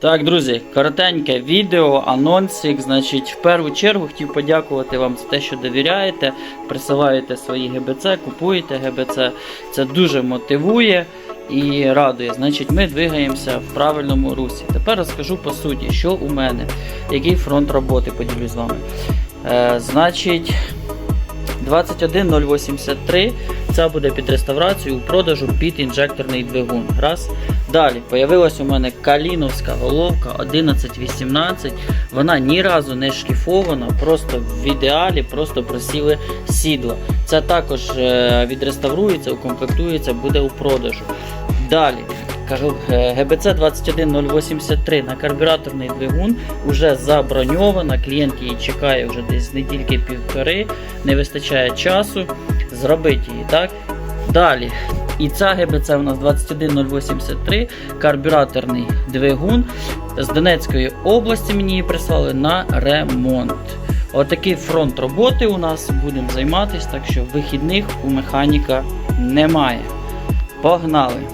Так, друзі, коротеньке відео, анонсик. Значить, в першу чергу хотів подякувати вам за те, що довіряєте, присилаєте свої ГБЦ, купуєте ГБЦ. Це дуже мотивує і радує. Значить, ми двигаємося в правильному русі. Тепер розкажу по суті, що у мене, який фронт роботи поділюсь з вами. Е, значить. 21083 це буде під реставрацію у продажу під інжекторний двигун. Раз. Далі появилась у мене каліновська головка 1118. Вона ні разу не шліфована, просто в ідеалі, просто просіли сідла. Це також е, відреставрується, укомплектується, буде у продажу. Далі. Кажу, е, ГБЦ 21083 на карбюраторний двигун вже заброньована. Клієнт її чекає вже десь недільки півтори, не вистачає часу. Зробити її, так? Далі. І ця ГБЦ у нас 21083, карбюраторний двигун з Донецької області мені її прислали на ремонт. Отакий фронт роботи у нас будемо займатися, так що вихідних у механіка немає. Погнали!